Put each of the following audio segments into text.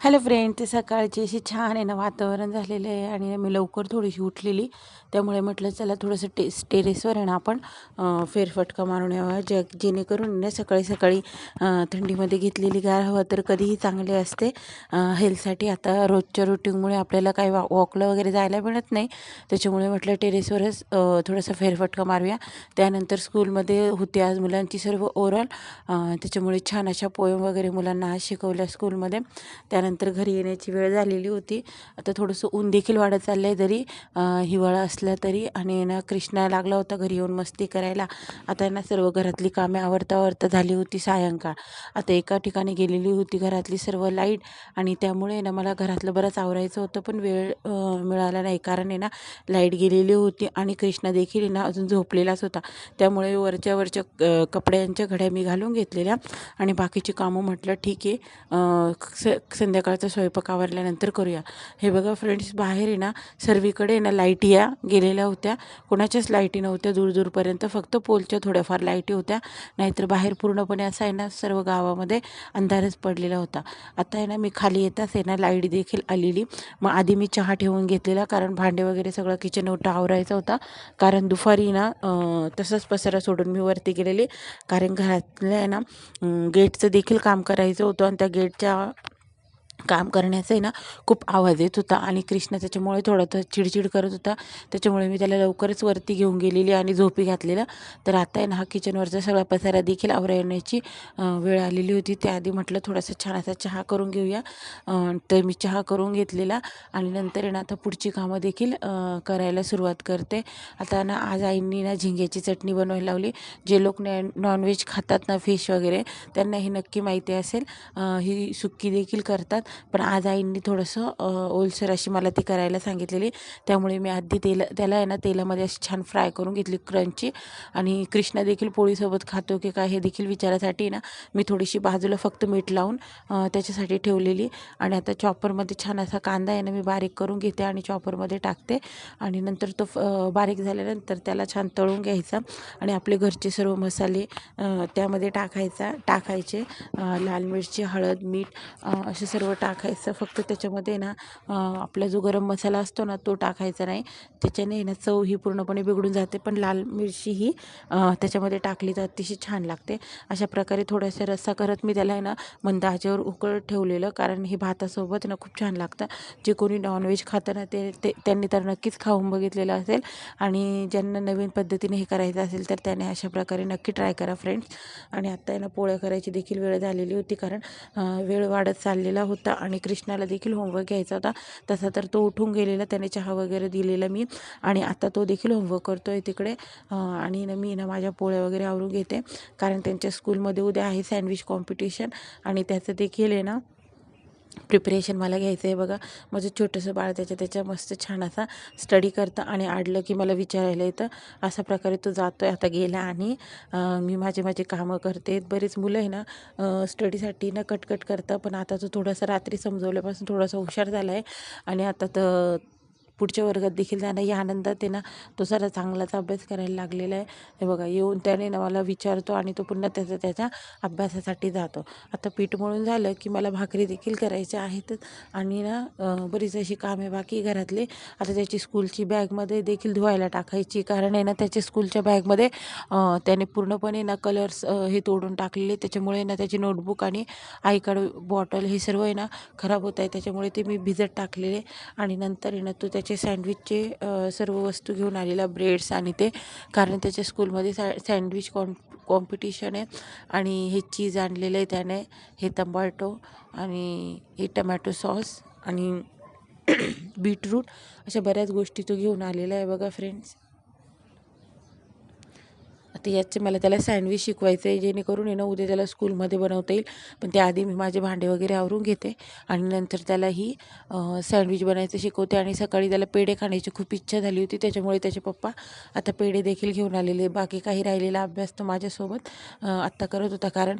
Hello friend ते सकाळची अशी छान आहे ना वातावरण झालेलं आहे आणि मी लवकर थोडीशी उठलेली. त्यामुळे म्हटलं चला थोडंसं टेस टेरेसवर आहे ना आपण फेरफटका मारून यावा. जे जेणेकरून ना सकाळी सकाळी थंडीमध्ये घेतलेली गार हवा तर कधीही चांगली असते. हेल्थसाठी आता रोजच्या रुटीनमुळे आपल्याला काही वा वॉकला वगैरे जायला मिळत नाही. त्याच्यामुळे म्हटलं टेरेसवरच थोडंसं थोडासा फेरफटका मारूया. त्यानंतर स्कूलमध्ये होते आज मुलांची सर्व ओरल. त्याच्यामुळे छान अशा पोयम वगैरे मुलांना आज शिकवल्या स्कूलमध्ये. त्यानंतर घरी येण्याची वेळ झालेली होती. आता थोडंसं ऊन देखील वाढत चाललं आहे जरी हिवाळा असला तरी आणि ना कृष्णा लागला होता घरी येऊन मस्ती करायला. आता ना सर्व घरातली कामे आवडता आवडता झाली होती सायंकाळ. आता एका ठिकाणी गेलेली होती घरातली सर्व लाइट आणि त्यामुळे ना मला घरातलं बरंच आवरायचं होतं पण वेळ मिळाला नाही. कारण आहे ना लाइट गेलेली होती आणि कृष्णा देखील ना अजून झोपलेलाच होता. त्यामुळे वरच्या वरच्या कपड्यांच्या घड्या मी घालून घेतलेल्या आणि बाकीची कामं म्हटलं ठीक आहे. संध्या संध्याकाळचा स्वयंपाक आवरल्यानंतर करूया. हे बघा फ्रेंड्स बाहेर आहे ना सर्वीकडे ना लाईटी या गेलेल्या होत्या. कोणाच्याच लाईटी नव्हत्या दूर दूरपर्यंत फक्त पोलच्या थोड्याफार लाईटी होत्या. नाहीतर बाहेर पूर्णपणे असं आहे ना सर्व गावामध्ये अंधारच पडलेला होता. आता आहे ना मी खाली येताच आहे ना लाइट देखील आलेली. मग आधी मी चहा ठेवून घेतलेला कारण भांडे वगैरे सगळं किचन उठा आवरायचा होता. कारण दुपारी ना तसंच पसारा सोडून मी वरती गेलेले. कारण घरातल्या आहे ना गेटचं देखील काम करायचं होतं आणि त्या गेटच्या काम करण्याचा आहे ना खूप आवाज येत होता आणि कृष्णा त्याच्यामुळे थोडा तर चिडचिड करत होता. त्याच्यामुळे मी त्याला लवकरच वरती घेऊन गेलेली आणि झोपी घातलेला. तर आता आहे ना हा किचनवरचा सगळा पसारा देखील आवरण्याची वेळ आलेली होती. त्याआधी म्हटलं थोडासा छान असा चहा करून घेऊया. तर मी चहा करून घेतलेला आणि नंतर आहे ना आता पुढची कामं देखील करायला सुरुवात करते. आता ना आज आईंनी ना झिंग्याची चटणी बनवायला लावली. जे लोक नॅ नॉनव्हेज खातात ना फिश वगैरे त्यांना हे नक्की माहिती असेल. ही सुक्की देखील करतात. पण आज आईंनी थोडंसं ओलसर अशी मला ती करायला सांगितलेली. त्यामुळे मी आधी तेल त्याला आहे ना तेलामध्ये अशी छान फ्राय करून घेतली क्रंची आणि कृष्णा देखील पोळीसोबत खातो की काय हे देखील विचारासाठी ना मी थोडीशी बाजूला फक्त मीठ लावून त्याच्यासाठी ठेवलेली. आणि आता चॉपरमध्ये छान असा कांदा आहे ना मी बारीक करून घेते आणि चॉपरमध्ये टाकते. आणि नंतर तो फ- बारीक झाल्यानंतर त्याला छान तळून घ्यायचा. आणि आपले घरचे सर्व मसाले त्यामध्ये टाकायचा टाकायचे लाल मिरची हळद मीठ असे सर्व टाकायचं. फक्त त्याच्यामध्ये ना आपला जो गरम मसाला असतो ना तो टाकायचा नाही. त्याच्याने ना चव ही पूर्णपणे बिघडून जाते. पण लाल मिरची ही त्याच्यामध्ये टाकली तर अतिशय छान लागते. अशा प्रकारे थोडासा रस्सा करत मी त्याला आहे ना मंद आचेवर ठेवलेलं. कारण हे भातासोबत ना खूप छान लागतं. जे कोणी नॉनव्हेज खातं ना ते ते त्यांनी तर नक्कीच खाऊन बघितलेलं असेल. आणि ज्यांना नवीन पद्धतीने हे करायचं असेल तर त्याने अशा प्रकारे नक्की ट्राय करा फ्रेंड्स आणि आत्ता आहे ना पोळ्या करायची देखील वेळ झालेली होती. कारण वेळ वाढत चाललेला होता. आणि कृष्णाला देखील होमवर्क घ्यायचा होता. तसा तर तो उठून गेलेला त्याने चहा वगैरे दिलेला मी. आणि आता तो देखील होमवर्क करतो आहे तिकडे आणि ना मी ना माझ्या पोळ्या वगैरे आवरून घेते. कारण त्यांच्या स्कूलमध्ये उद्या आहे सँडविच कॉम्पिटिशन आणि त्याचं देखील आहे ना प्रिपरेशन मला घ्यायचं आहे बघा. माझं छोटंसं बाळ त्याच्या त्याच्या मस्त छान असा स्टडी करतं आणि आडलं की मला विचारायला येतं अशा प्रकारे तो जातो आहे आता गेला आणि मी माझे माझे कामं करते. बरेच मुलं आहे ना स्टडीसाठी ना कटकट करतं पण आता तो थोडासा रात्री समजवल्यापासून थोडासा हुशार झाला आहे आणि आता तर पुढच्या वर्गात देखील जाणं या आनंदात आहे ना तो सारा चांगलाच अभ्यास करायला लागलेला आहे. हे बघा येऊन त्याने ना मला विचारतो आणि तो पुन्हा त्याचा त्याच्या अभ्यासासाठी जातो. आता पीठ मळून झालं की मला भाकरी देखील करायच्या आहेतच आणि ना बरीच अशी कामे बाकी घरातले. आता त्याची स्कूलची बॅगमध्ये देखील धुवायला टाकायची कारण आहे ना त्याच्या स्कूलच्या बॅगमध्ये त्याने पूर्णपणे ना कलर्स हे तोडून टाकलेले त्याच्यामुळे ना त्याची नोटबुक आणि आय कार्ड बॉटल हे सर्व आहे ना खराब होत आहे. त्याच्यामुळे ते मी भिजत टाकलेले आणि नंतर आहे ना तो त्याचे सँडविचचे सर्व वस्तू घेऊन आलेला ब्रेड्स आणि ते कारण त्याच्या स्कूलमध्ये सँड सँडविच कॉम कॉम्पिटिशन आहे. आणि हे चीज आणलेलं आहे त्याने हे टमाटो आणि हे टमॅटो सॉस आणि बीटरूट अशा बऱ्याच गोष्टी तो घेऊन आलेला आहे बघा फ्रेंड्स आता याचे मला त्याला सँडविच शिकवायचं आहे जेणेकरून आहे ना उद्या त्याला स्कूलमध्ये बनवता येईल. पण त्याआधी मी माझे भांडे वगैरे आवरून घेते आणि नंतर त्याला ही सँडविच बनायचं शिकवते. आणि सकाळी त्याला पेढे खाण्याची खूप इच्छा झाली होती. त्याच्यामुळे त्याचे पप्पा आता पेढे देखील घेऊन आलेले बाकी काही राहिलेला अभ्यास तो माझ्यासोबत आत्ता करत होता. कारण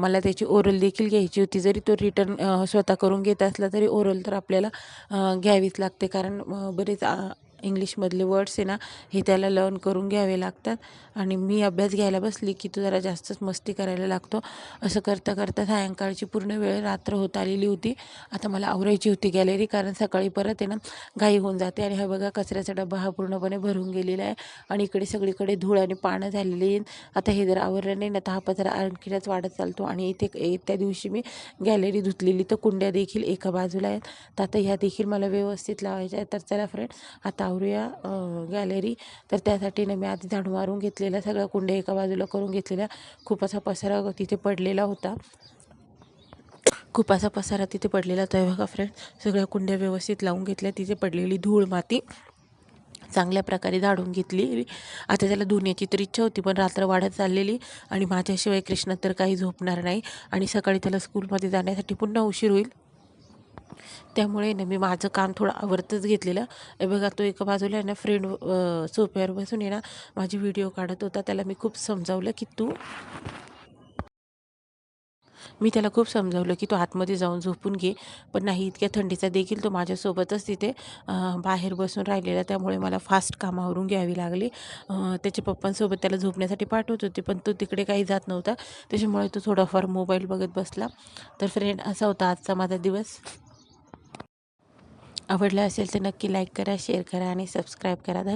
मला त्याची ओरल देखील घ्यायची होती. जरी तो रिटर्न स्वतः करून घेत असला तरी ओरल तर आपल्याला घ्यावीच लागते. कारण बरेच इंग्लिशमधले वर्ड्स आहे ना हे त्याला लर्न करून घ्यावे लागतात. आणि मी अभ्यास घ्यायला बसली की तो जरा जास्तच मस्ती करायला लागतो. असं करता करता सायंकाळची पूर्ण वेळ रात्र होत आलेली होती. आता मला आवरायची होती गॅलरी कारण सकाळी परत आहे ना घाई होऊन जाते. आणि हा बघा कचऱ्याचा डबा हा पूर्णपणे भरून गेलेला आहे. आणि इकडे सगळीकडे धूळ आणि पानं झालेली आहेत. आता हे जर आवरलं नाही ना तर हा पत्रा आणखीनच वाढत चालतो. आणि इथे त्या दिवशी मी गॅलरी धुतलेली तर कुंड्या देखील एका बाजूला आहेत. तर आता ह्या देखील मला व्यवस्थित लावायच्या आहेत. तर चला फ्रेंड आता आवरूया गॅलरी तर त्यासाठी ना मी आधी झाडू मारून घेतलेल्या सगळ्या कुंड्या एका बाजूला करून घेतलेल्या. खूप असा पसारा तिथे पडलेला होता. खूप असा पसारा तिथे पडलेला होता. बघा फ्रेंड सगळ्या कुंड्या व्यवस्थित लावून घेतल्या. तिथे पडलेली धूळ माती. चांगल्या प्रकारे झाडून घेतली. आता त्याला धुण्याची तर इच्छा होती पण रात्र वाढत चाललेली आणि माझ्याशिवाय कृष्ण तर काही झोपणार नाही. आणि सकाळी त्याला स्कूलमध्ये जाण्यासाठी पुन्हा उशीर होईल. त्यामुळे ना मी माझं काम थोडं आवरतच घेतलेलं. हे बघा तो एका बाजूला आहे ना फ्रेंड सोफ्यावर बसून आहे ना माझी व्हिडिओ काढत होता. त्याला मी खूप समजावलं की तू मी त्याला खूप समजावलं की तो आतमध्ये जाऊन झोपून घे. पण नाही इतक्या थंडीचा देखील तो माझ्यासोबतच तिथे बाहेर बसून राहिलेला. त्यामुळे मला फास्ट कामावरून घ्यावी लागली. त्याच्या पप्पांसोबत त्याला झोपण्यासाठी पाठवत होते पण तो तिकडे काही जात नव्हता. त्याच्यामुळे तो थोडाफार मोबाईल बघत बसला. तर फ्रेंड असा होता आजचा माझा दिवस. आवडलं असेल तर नक्की लाईक करा शेअर करा आणि सबस्क्राईब करा. धन्यवाद.